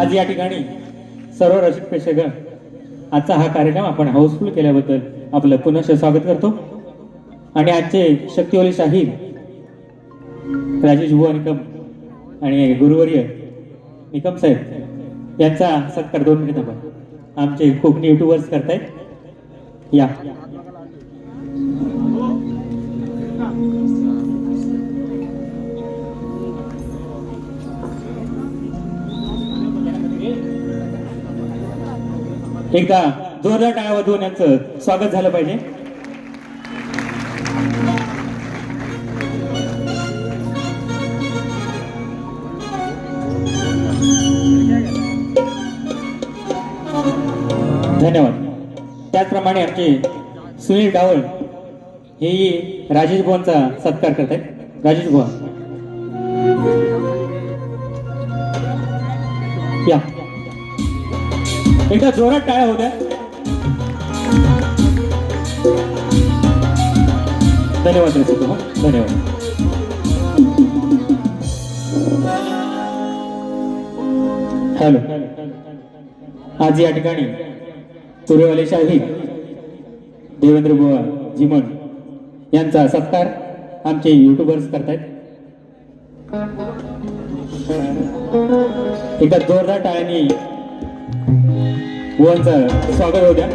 आज या ठिकाणी सर्व रसिक प्रेक्षकगण आजचा हा कार्यक्रम आपण हाऊसफुल केल्याबद्दल आपलं पुनश स्वागत करतो. आणि आजचे शक्तिवली शाहीर राजेश बुवा निकम आणि गुरुवर्य निकम साहेब यांचा सत्कार दोन मिनिट आपण. आमचे कोकणी युट्यूबर्स करतायत. या. एकदा जोरदार टाळ्या वाजवून यांचं स्वागत झालं पाहिजे. धन्यवाद. त्याचप्रमाणे आमचे सुनील डावळ हेही राजेश भुवनचा सत्कार करत आहेत. राजेश भुवन. या. एकदा जोरात टाळ्या होत्या. धन्यवाद रसिक धन्यवाद. हॅलो. आज या ठिकाणी पूर्ववाले शाहीर देवेंद्र बुवा जिमण यांचा सत्कार आमचे युट्यूबर्स करतायत. एकदा जोरदार टाळ्यांनी बुवांचं स्वागत होऊ द्या.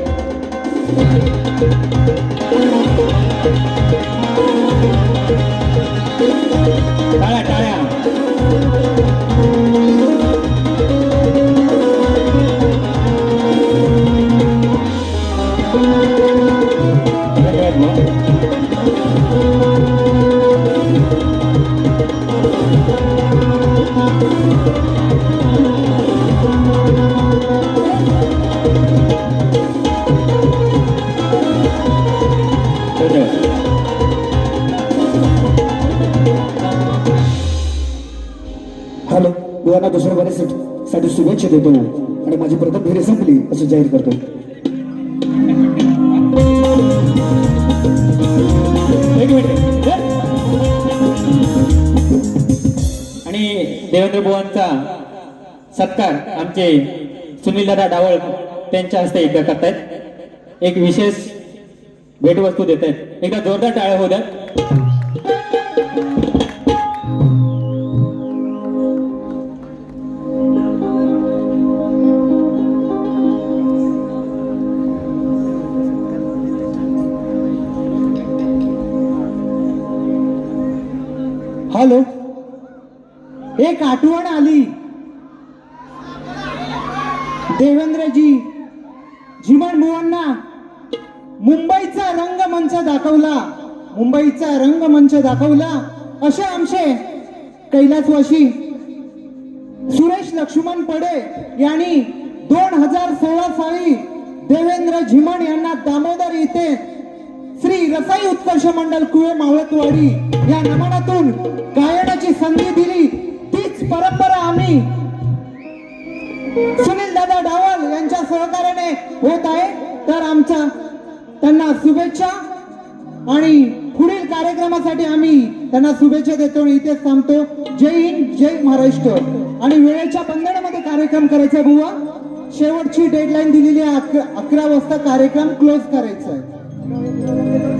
टाळ्या टाळ्या. दोघांना दुसऱ्या बऱ्यासाठी शुभेच्छा देतो. आणि माझी प्रथम फेरी संपली असं जाहीर करतो. एक मिनिट. आणि देवेंद्र बुवांचा सत्कार आमचे सुनीलदादा डावळ त्यांच्या हस्ते एकदा करतायत. एक विशेष भेटवस्तू देत आहेत एकदा जोरदार टाळ्या होत्या हॅलो. एक आठवण आली. देवेंद्रजी झिमण बुवांना मुंबईचा रंगमंच दाखवला. मुंबईचा रंगमंच दाखवला. असे आमचे कैलासवाशी सुरेश लक्ष्मण पडे यांनी दोन हजार सोळा साली देवेंद्र झिमण यांना दामोदर येथे श्री रसाई उत्कर्ष मंडळ कुवे मावळतवाडी या नमनातून गायनाची संधी दिली. तीच परंपरा आम्ही. सुनील दादा डावल यांच्या सहकार्याने होत आहे. तर आमच्या त्यांना शुभेच्छा. आणि पुढील कार्यक्रमासाठी आम्ही त्यांना शुभेच्छा देतो आणि इथेच थांबतो. जय हिंद जय महाराष्ट्र. आणि वेळेच्या बंधनामध्ये कार्यक्रम करायचा बुवा. शेवटची डेडलाईन दिलेली आहे. अकरा अकरा वाजता कार्यक्रम क्लोज करायचा आहे. Thank you.